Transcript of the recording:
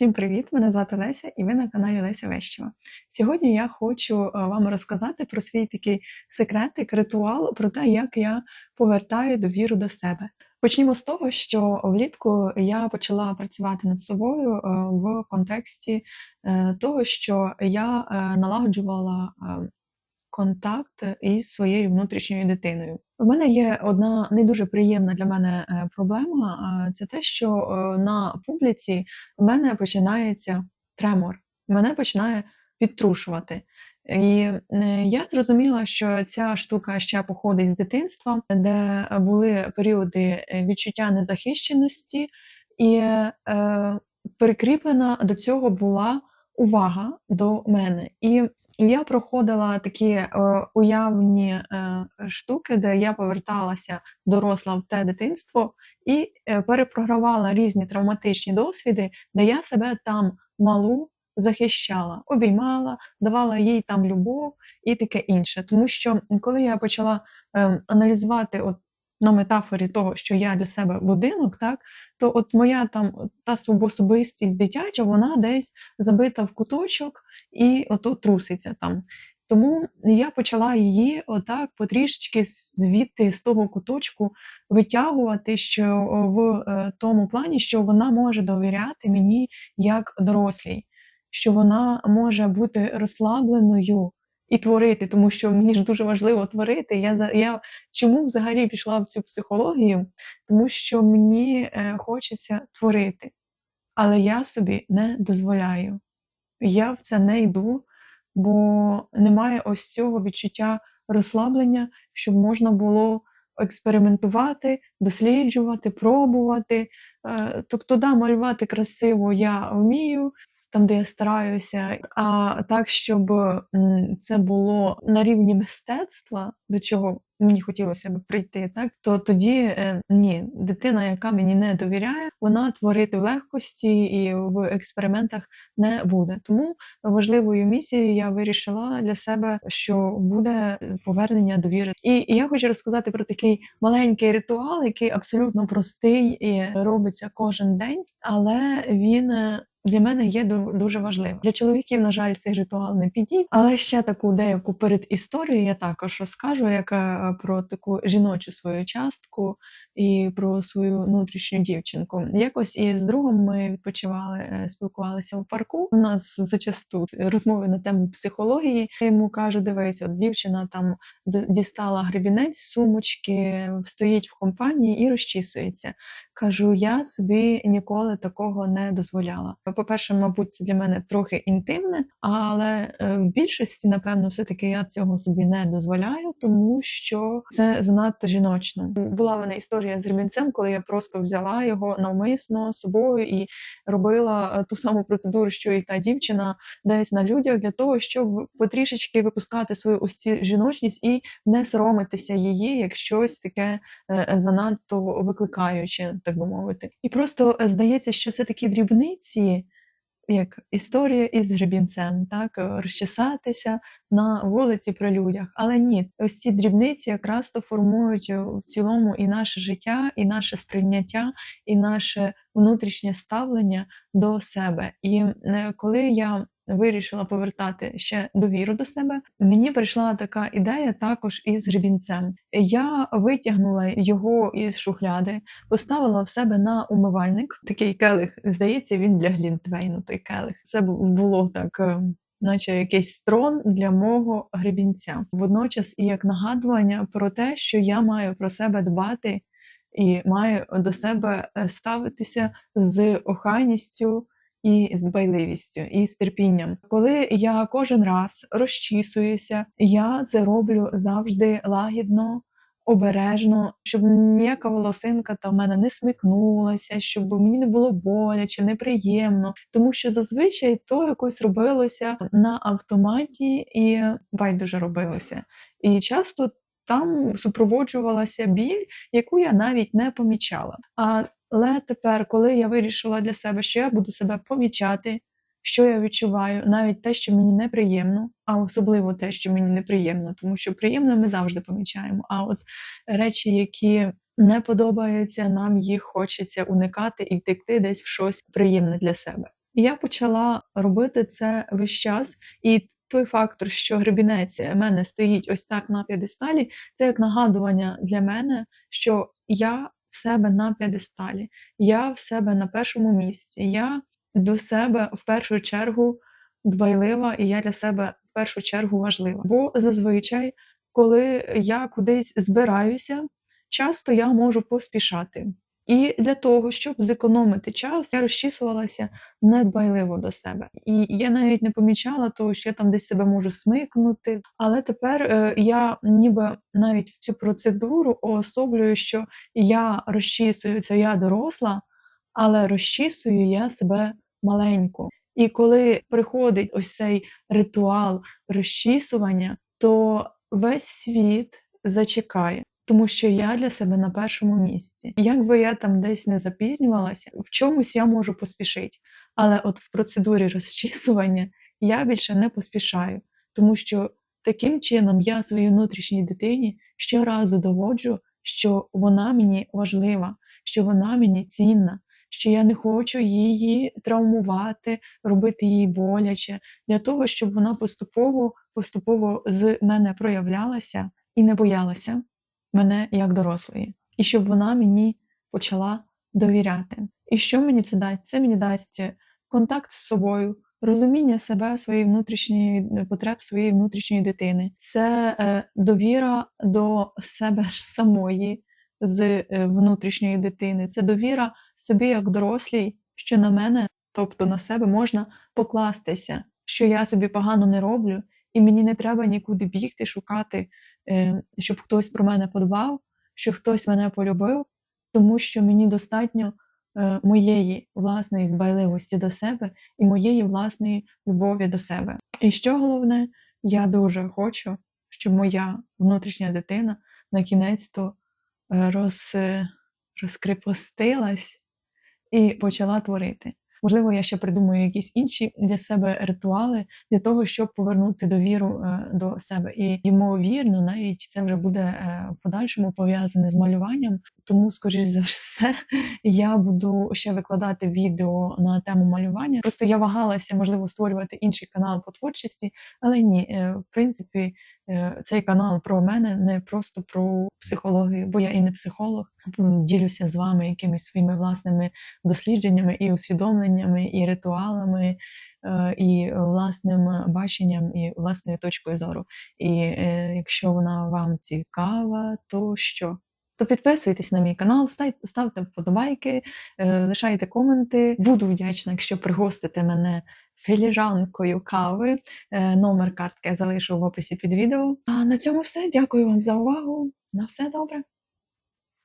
Всім привіт! Мене звати Леся, і ви на каналі Леся Вещева. Сьогодні я хочу е, вам розказати про свій такий секретик, ритуал, про те, як я повертаю довіру до себе. Почнімо з того, що влітку я почала працювати над собою е, в контексті е, того, що я налагоджувала контакт із своєю внутрішньою дитиною. У мене є одна не дуже приємна для мене е, проблема. Це те, що е, на публіці в мене починається тремор, мене починає підтрушувати. І е, я зрозуміла, що ця штука ще походить з дитинства, де були періоди відчуття незахищеності, і е, прикріплена до цього була увага до мене. І я проходила такі е, уявні е, штуки, де я поверталася доросла в те дитинство і е, перепрогравала різні травматичні досвіди, де я себе там малу захищала, обіймала, давала їй там любов і таке інше. Тому що коли я почала е, аналізувати от на метафорі того, що я для себе будинок, так то от моя там та особистість дитяча, вона десь забита в куточок і ото труситься там. Тому я почала її отак потрішечки звідти з того куточку витягувати, що в е, тому плані, що вона може довіряти мені як дорослій, що вона може бути розслабленою і творити, тому що мені ж дуже важливо творити. Я я чому взагалі пішла в цю психологію? Тому що мені е, хочеться творити, але я собі не дозволяю. Я в це не йду, бо немає ось цього відчуття розслаблення, щоб можна було експериментувати, досліджувати, пробувати. Е, тобто, да, малювати красиво я вмію, там, де я стараюся, а так, щоб це було на рівні мистецтва, до чого мені хотілося б прийти, так то тоді е, ні, дитина, яка мені не довіряє, вона творити в легкості і в експериментах не буде. Тому важливою місією я вирішила для себе, що буде повернення довіри. І я хочу розказати про такий маленький ритуал, який абсолютно простий і робиться кожен день, але він е, для мене є дуже важливо. Для чоловіків, на жаль, цей ритуал не підійде, але ще таку деяку перед історію я також розкажу, яка про таку жіночу свою частку і про свою внутрішню дівчинку. Якось із другом ми відпочивали, е, спілкувалися в парку. У нас зачасту розмови на тему психології. Я йому кажу: дивись, от дівчина там дістала гребінець, сумочки, стоїть в компанії і розчісується. Кажу, я собі ніколи такого не дозволяла. По-перше, мабуть, це для мене трохи інтимне, але е, в більшості, напевно, все-таки я цього собі не дозволяю, тому що це занадто жіночно. Була в мене історія з ремінцем, коли я просто взяла його навмисно собою і робила е, ту саму процедуру, що і та дівчина десь на людях, для того, щоб потрішечки випускати свою ось цю жіночність і не соромитися її як щось таке е, занадто викликаюче так би мовити. І просто е, здається, що це такі дрібниці, як історія із гребінцем, так е, розчесатися на вулиці при людях. Але ні, ось ці дрібниці якраз то формують е, в цілому і наше життя, і наше сприйняття, і наше внутрішнє ставлення до себе. І коли я вирішила повертати ще довіру до себе, мені прийшла така ідея також із гребінцем. Я витягнула його із шухляди, поставила в себе на умивальник. Такий келих, здається, він для Глінтвейну. Той келих. Це було так. Е, наче якийсь трон для мого гребінця, водночас і як нагадування про те, що я маю про себе дбати і маю до себе е, ставитися з охайністю, і з дбайливістю, і з терпінням. Коли я кожен раз розчісуюся, я це роблю завжди лагідно. Обережно, щоб ніяка волосинка та в мене не смикнулася, щоб мені не було боляче, неприємно, тому що зазвичай то якось робилося на автоматі і байдуже робилося. І часто там супроводжувалася біль, яку я навіть не помічала. А але тепер, коли я вирішила для себе, що я буду себе помічати, що я відчуваю, навіть те, що мені неприємно, а особливо те, що мені неприємно, тому що приємно ми завжди помічаємо. А от речі, які не подобаються, нам їх хочеться уникати і втекти десь в щось приємне для себе. Я почала робити це весь час. І той фактор, що гребінець мене стоїть ось так на п'єдесталі, це як нагадування для мене, що я в себе на п'єдесталі, я в себе на першому місці, я до себе в першу чергу дбайлива, і я для себе в першу чергу важлива. Бо зазвичай, коли я кудись збираюся, часто я можу поспішати. І для того, щоб зекономити час, я розчісувалася недбайливо до себе. І я навіть не помічала того, що я там десь себе можу смикнути. Але тепер е, я ніби навіть в цю процедуру уособлюю, що я розчісую, це я доросла, але розчісую я себе маленьку. І коли приходить ось цей ритуал розчісування, то весь світ зачекає. Тому що я для себе на першому місці. Як би я там десь не запізнювалася, в чомусь я можу поспішити. Але от в процедурі розчісування я більше не поспішаю, тому що таким чином я своїй внутрішній дитині щоразу доводжу, що вона мені важлива, що вона мені цінна, що я не хочу її травмувати, робити їй боляче, для того, щоб вона поступово, поступово з мене проявлялася і не боялася мене як дорослої, і щоб вона мені почала довіряти. І що мені це дасть? Це мені дасть контакт з собою, розуміння себе, своєї внутрішньої потреб своєї внутрішньої дитини, це е, довіра до себе ж самої з е, внутрішньої дитини, це довіра собі як дорослій, що на мене, тобто на себе, можна покластися, що я собі погано не роблю, і мені не треба нікуди бігти, шукати Е, щоб хтось про мене подбав, щоб хтось мене полюбив, тому що мені достатньо е, моєї власної дбайливості до себе і моєї власної любові до себе. І що головне, я дуже хочу, щоб моя внутрішня дитина на кінець то е, роз, розкрепостилась і почала творити. Можливо, я ще придумаю якісь інші для себе ритуали для того, щоб повернути довіру е, до себе. І ймовірно, навіть це вже буде е, в подальшому пов'язане з малюванням. Тому, скоріш за все, я буду ще викладати відео на тему малювання. Просто я вагалася, можливо, створювати інший канал по творчості, але ні, е, в принципі, цей канал про мене не просто про психологію, бо я і не психолог. Ділюся з вами якимись своїми власними дослідженнями і усвідомленнями, і ритуалами. І власним баченням, і власною точкою зору. І е, якщо вона вам цікава, то що? То підписуйтесь на мій канал, ставте вподобайки, е, лишайте коменти. Буду вдячна, якщо пригостите мене філіжанкою кави. Е, номер картки я залишу в описі під відео. А на цьому все. Дякую вам за увагу. На все добре.